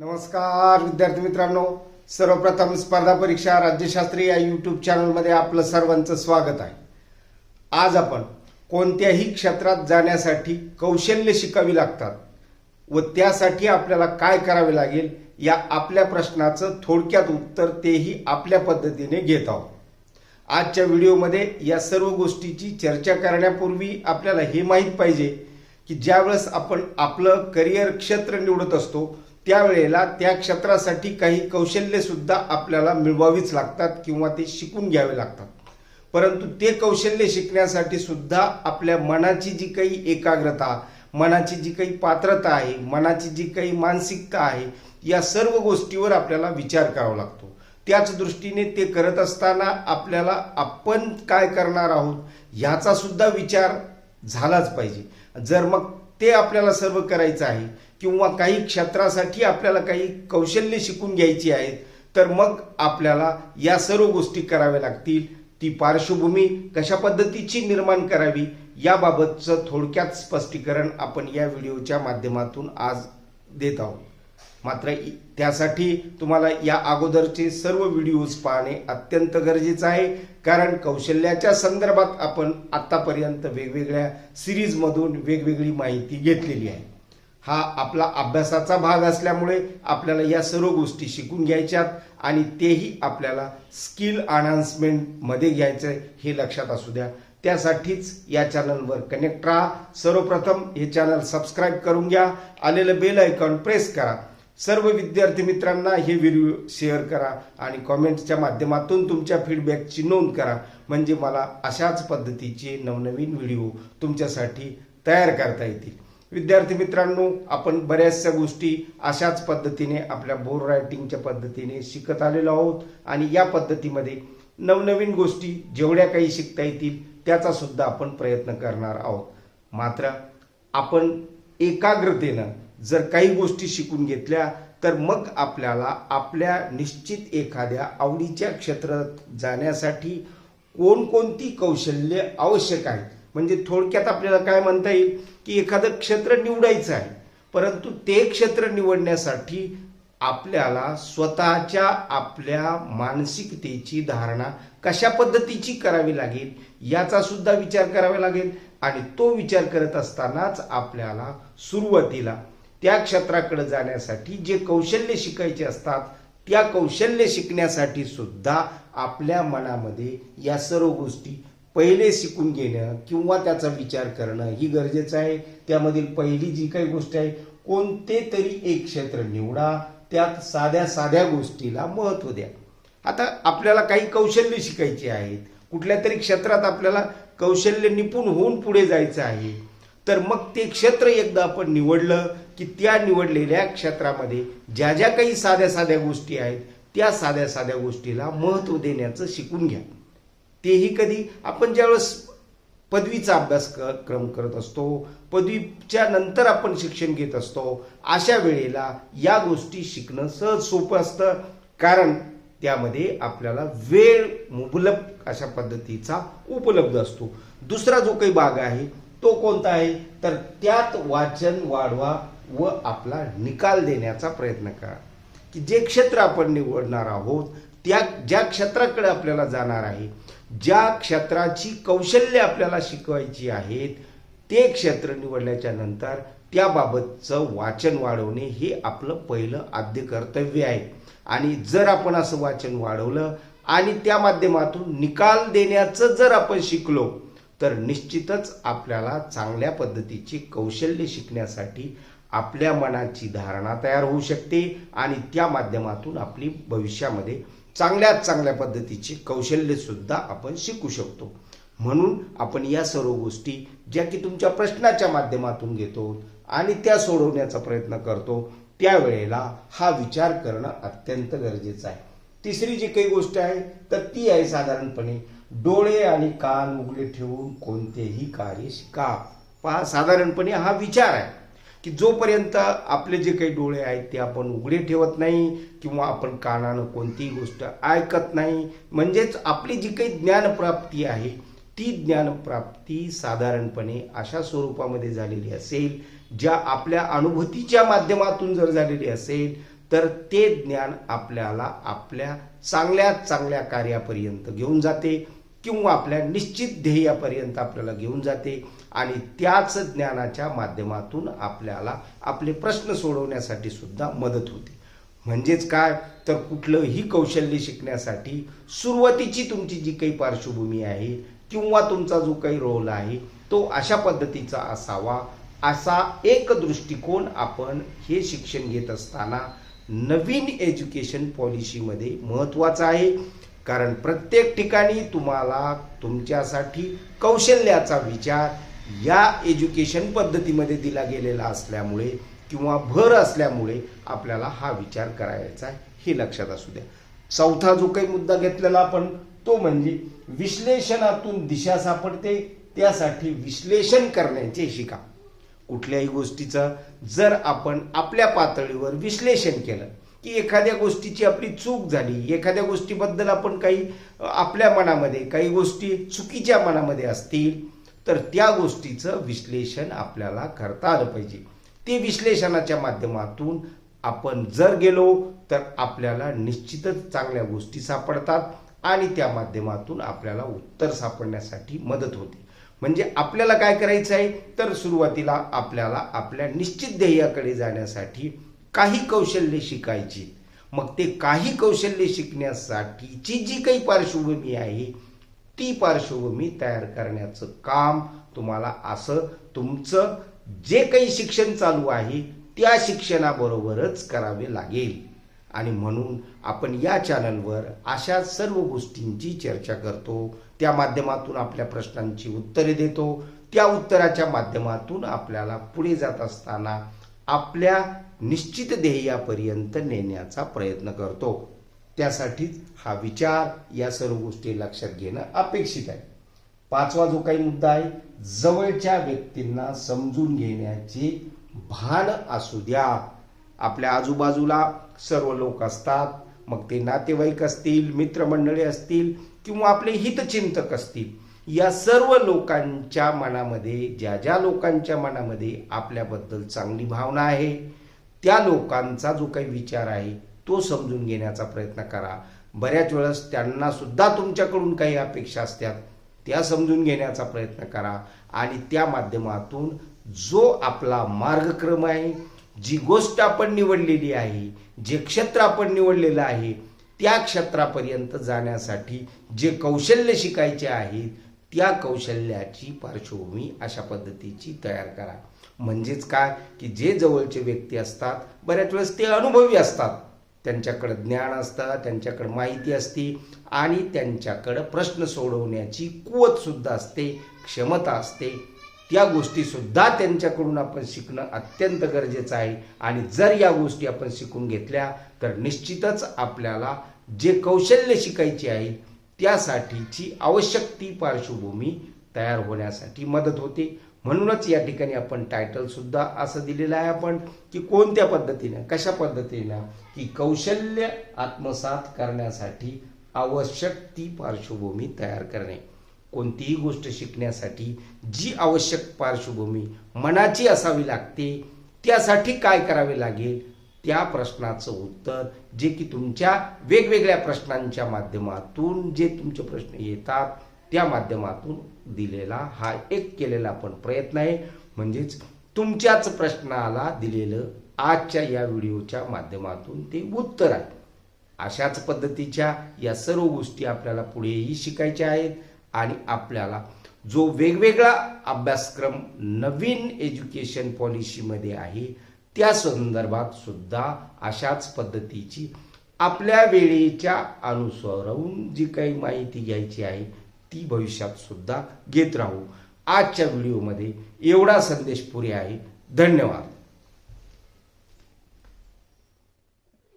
नमस्कार विद्यार्थी मित्रांनो. सर्वप्रथम स्पर्धा परीक्षा राज्यशास्त्री या यूट्यूब चॅनलमध्ये आपलं सर्वांचं स्वागत आहे. आज आपण कोणत्याही क्षेत्रात जाण्यासाठी कौशल्य शिकावी लागतात व त्यासाठी आपल्याला काय करावे लागेल या आपल्या प्रश्नाचं थोडक्यात उत्तर तेही आपल्या पद्धतीने घेत आहोत. आजच्या व्हिडिओमध्ये या सर्व गोष्टीची चर्चा करण्यापूर्वी आपल्याला हे माहीत पाहिजे की ज्यावेळेस आपण आपलं करिअर क्षेत्र निवडत असतो त्यावेळेला त्या क्षेत्रासाठी काही कौशल्य सुद्धा आपल्याला मिळवावीच लागतात किंवा ते शिकून घ्यावे लागतात. परंतु ते कौशल्य शिकण्यासाठी सुद्धा आपल्या मनाची जी काही एकाग्रता मनाची जी काही पात्रता आहे मनाची जी काही मानसिकता आहे या सर्व गोष्टीवर आपल्याला विचार करावा लागतो. त्याच दृष्टीने ते करत असताना आपल्याला आपण काय करणार आहोत ह्याचा सुद्धा विचार झालाच पाहिजे. जर मग ते आपल्याला सर्व करायचं आहे किंवा काही क्षेत्रासाठी आपल्याला काही कौशल्य शिकून घ्यायची आहेत तर मग आपल्याला या सर्व गोष्टी कराव्या लागतील. ती पार्श्वभूमी कशा पद्धतीची निर्माण करावी याबाबतचं थोडक्यात स्पष्टीकरण आपण या व्हिडिओच्या माध्यमातून आज देत आहोत. मात्र त्यासाठी तुम्हाला या अगोदरचे सर्व व्हिडिओज पाहणे अत्यंत गरजेचं आहे कारण कौशल्याच्या संदर्भात आपण आतापर्यंत वेगवेगळ्या सिरीजमधून वेगवेगळी माहिती घेतलेली आहे. हा आपला अभ्यासाचा भाग असल्यामुळे आपल्याला या सर्व गोष्टी शिकून घ्यायच्यात आणि तेही आपल्याला स्किल अनाउन्समेंटमध्ये घ्यायचं हे लक्षात असू द्या. त्यासाठीच या चॅनलवर कनेक्ट राहा. सर्वप्रथम हे चॅनल सबस्क्राईब करून घ्या. आलेलं बेल आयकॉन प्रेस करा. सर्व विद्यार्थी मित्रांना हे व्हिडिओ शेअर करा आणि कॉमेंट्सच्या माध्यमातून तुमच्या फीडबॅकची नोंद करा. म्हणजे मला अशाच पद्धतीचे नवनवीन व्हिडिओ तुमच्यासाठी तयार करता येतील. विद्यार्थी मित्रांनो आपण बऱ्याचशा गोष्टी अशाच पद्धतीने आपल्या बोर रायटिंगच्या पद्धतीने शिकत आलेलो आहोत. आणि या पद्धतीमध्ये नवनवीन गोष्टी जेवढ्या काही शिकता येतील त्याचा सुद्धा आपण प्रयत्न करणार आहोत. मात्र आपण एकाग्रतेनं जर काही गोष्टी शिकून घेतल्या तर मग आपल्याला आपल्या निश्चित एखाद्या आवडीच्या क्षेत्रात जाण्यासाठी कोणकोणती कौशल्य आवश्यक आहेत म्हणजे थोडक्यात आपल्याला काय म्हणता येईल? की एखादं क्षेत्र निवडायचं आहे परंतु ते क्षेत्र निवडण्यासाठी आपल्याला स्वतःच्या आपल्या मानसिकतेची धारणा कशा पद्धतीची करावी लागेल याचा सुद्धा विचार करावा लागेल. आणि तो विचार करत असतानाच आपल्याला सुरुवातीला त्या क्षेत्राकडे जाण्यासाठी जे कौशल्य शिकायचे असतात त्या कौशल्य शिकण्यासाठी सुद्धा आपल्या मनामध्ये या सर्व गोष्टी पहिले शिकून घेणं किंवा त्याचा विचार करणं ही गरजेचं आहे. त्यामधील पहिली जी काही गोष्ट आहे कोणते तरी एक क्षेत्र निवडा त्यात साध्या साध्या गोष्टीला महत्त्व द्या. आता आपल्याला काही कौशल्य शिकायची आहेत कुठल्या तरी क्षेत्रात आपल्याला कौशल्य निपुण होऊन पुढे जायचं आहे तर मग ते क्षेत्र एकदा आपण निवडलं की त्या निवडलेल्या क्षेत्रामध्ये ज्या ज्या काही साध्या साध्या गोष्टी आहेत त्या साध्या साध्या गोष्टीला महत्त्व देण्याचं शिकून घ्या. तेही कधी आपण ज्यावेळेस पदवीचा अभ्यासक्रम करत असतो पदवीच्या नंतर आपण शिक्षण घेत असतो अशा वेळेला या गोष्टी शिकणं सहज सोपं असतं. कारण त्यामध्ये आपल्याला वेळ मुबलक अशा पद्धतीचा उपलब्ध असतो. दुसरा जो काही भाग आहे तो कोणता आहे? तर त्यात वाचन वाढवा व आपला निकाल देण्याचा प्रयत्न करा. की जे क्षेत्र आपण निवडणार आहोत त्या ज्या क्षेत्राकडे आपल्याला जाणार आहे ज्या क्षेत्राची कौशल्य आपल्याला शिकवायची आहेत ते क्षेत्र निवडल्याच्या नंतर त्याबाबतचं वाचन वाढवणे हे आपलं पहिलं आद्य कर्तव्य आहे. आणि जर आपण असं वाचन वाढवलं आणि त्या माध्यमातून निकाल देण्याचं जर आपण शिकलो तर निश्चितच आपल्याला चांगल्या पद्धतीची कौशल्य शिकण्यासाठी आपल्या मनाची धारणा तयार होऊ शकते आणि त्या माध्यमातून आपली भविष्यामध्ये चांगल्यात चांगल्या पद्धतीची कौशल्य सुद्धा आपण शिकू शकतो. म्हणून आपण या सर्व गोष्टी ज्या की तुमच्या प्रश्नाच्या माध्यमातून घेतो आणि त्या सोडवण्याचा प्रयत्न करतो त्यावेळेला हा विचार करणं अत्यंत गरजेचं आहे. तिसरी जी काही गोष्ट आहे तर ती आहे साधारणपणे डोळे आणि कान उघडे ठेवून कोणतेही कार्य शिका. पहा साधारणपणे हा विचार आहे. की जोपर्यंत आपले जे काही डोळे आहेत ते आपण उघडे ठेवत नाही किंवा आपण कानानं कोणतीही गोष्ट ऐकत नाही म्हणजेच आपली जी काही ज्ञानप्राप्ती आहे ती ज्ञानप्राप्ती साधारणपणे अशा स्वरूपामध्ये झालेली असेल ज्या आपल्या अनुभूतीच्या माध्यमातून जर झालेली असेल तर ते ज्ञान आपल्याला आपल्या चांगल्या चांगल्या कार्यापर्यंत घेऊन जाते. किंवा आपल्या निश्चित ध्येयापर्यंत आपल्याला घेऊन जाते आणि त्याच ज्ञानाच्या माध्यमातून आपल्याला आपले प्रश्न सोडवण्यासाठी सुद्धा मदत होते. म्हणजेच काय? तर कुठलंही कौशल्य शिकण्यासाठी सुरुवातीची तुमची जी काही पार्श्वभूमी आहे किंवा तुमचा जो काही रोल आहे तो अशा पद्धतीचा असावा असा एक दृष्टिकोन आपण हे शिक्षण घेत असताना नवीन एज्युकेशन पॉलिसीमध्ये महत्त्वाचा आहे. कारण प्रत्येक ठिकाणी तुम्हाला तुमच्यासाठी कौशल्याचा विचार या एज्युकेशन पद्धतीमध्ये दिला गेलेला असल्यामुळे किंवा भर असल्यामुळे आपल्याला हा विचार करायचा आहे हे लक्षात असू द्या. चौथा जो काही मुद्दा घेतलेला आपण तो म्हणजे विश्लेषणातून दिशा सापडते त्यासाठी विश्लेषण करण्याचे शिका. कुठल्याही गोष्टीचं जर आपण आपल्या पातळीवर विश्लेषण केलं की एखाद्या गोष्टीची आपली चूक झाली एखाद्या गोष्टीबद्दल आपण काही आपल्या मनामध्ये काही गोष्टी चुकीच्या मनामध्ये असतील तर त्या गोष्टीचं विश्लेषण आपल्याला करता आलं पाहिजे. ते विश्लेषणाच्या माध्यमातून आपण जर गेलो तर आपल्याला निश्चितच चांगल्या गोष्टी सापडतात आणि त्या माध्यमातून आपल्याला उत्तर सापडण्यासाठी मदत होते. म्हणजे आपल्याला काय करायचं आहे तर सुरुवातीला आपल्याला आपल्या निश्चित ध्येयाकडे जाण्यासाठी काही कौशल्य शिकायची. मग ते काही कौशल्य शिकण्यासाठीची जी काही पार्श्वभूमी आहे ती पार्श्वभूमी तयार करण्याचं काम तुम्हाला असं तुमचं जे काही शिक्षण चालू आहे त्या शिक्षणाबरोबरच करावे लागेल. आणि म्हणून आपण या चॅनलवर अशा सर्व गोष्टींची चर्चा करतो. त्या माध्यमातून आपल्या प्रश्नांची उत्तरे देतो. त्या उत्तराच्या माध्यमातून आपल्याला पुढे जात असताना आपल्या निश्चित ध्येयापर्यंत नेण्याचा प्रयत्न करतो. त्यासाठीच हा विचार या सर्व गोष्टी लक्षात घेणं अपेक्षित आहे. पाचवा जो काही मुद्दा आहे जवळच्या व्यक्तींना समजून घेण्याचे भान असू द्या. आपल्या आजूबाजूला सर्व लोक असतात मग ते नातेवाईक असतील मित्रमंडळी असतील किंवा आपले हितचिंतक असतील. या सर्व लोकांच्या मनामध्ये ज्या ज्या लोकांच्या मनामध्ये आपल्याबद्दल चांगली भावना आहे त्या लोकांचा जो काही विचार आहे तो समजून घेण्याचा प्रयत्न करा. बऱ्याच वेळेस त्यांना सुद्धा तुमच्याकडून काही अपेक्षा असतात त्या समजून घेण्याचा प्रयत्न करा आणि त्या माध्यमातून जो आपला मार्गक्रम आहे जी गोष्ट आपण निवडलेली आहे जे क्षेत्र आपण निवडलेलं आहे त्या क्षेत्रापर्यंत जाण्यासाठी जे कौशल्य शिकायचे आहेत त्या कौशल्याची पार्श्वभूमी अशा पद्धतीची तयार करा. म्हणजेच काय? की जे जवळचे व्यक्ती असतात बऱ्याच वेळेस ते अनुभवी असतात. त्यांच्याकडं ज्ञान असतं त्यांच्याकडं माहिती असते आणि त्यांच्याकडं प्रश्न सोडवण्याची कुवतसुद्धा असते क्षमता असते. त्या गोष्टीसुद्धा त्यांच्याकडून आपण शिकणं अत्यंत गरजेचं आहे. आणि जर या गोष्टी आपण शिकून घेतल्या तर निश्चितच आपल्याला जे कौशल्य शिकायचे आहे त्यासाठीची आवश्यक ती पार्श्वभूमी तयार होण्यासाठी मदत होते. म्हणूनच या ठिकाणी आपण टायटलसुद्धा असं दिलेलं आहे आपण की कोणत्या पद्धतीनं कशा पद्धतीनं की कौशल्य आत्मसात करण्यासाठी आवश्यक ती पार्श्वभूमी तयार करणे. कोणतीही गोष्ट शिकण्यासाठी जी आवश्यक पार्श्वभूमी मनाची असावी लागते त्यासाठी काय करावे लागेल? त्या प्रश्नाचं उत्तर जे की तुमच्या वेगवेगळ्या प्रश्नांच्या माध्यमातून जे तुमचे प्रश्न येतात त्या माध्यमातून दिलेला हा एक केलेला आपण प्रयत्न आहे. म्हणजेच तुमच्याच प्रश्नाला दिलेलं आजच्या या व्हिडिओच्या माध्यमातून ते उत्तर आहे. अशाच पद्धतीच्या या सर्व गोष्टी आपल्याला पुढेही शिकायच्या आहेत आणि आपल्याला जो वेगवेगळा अभ्यासक्रम नवीन एज्युकेशन पॉलिसीमध्ये आहे त्या संदर्भात सुद्धा अशाच पद्धतीची आपल्या वेळेच्या अनुसरून जी काही माहिती घ्यायची आहे ती भविष्यात सुद्धा घेत राहू. आजच्या व्हिडिओमध्ये एवढा संदेश पुरे आहे. धन्यवाद.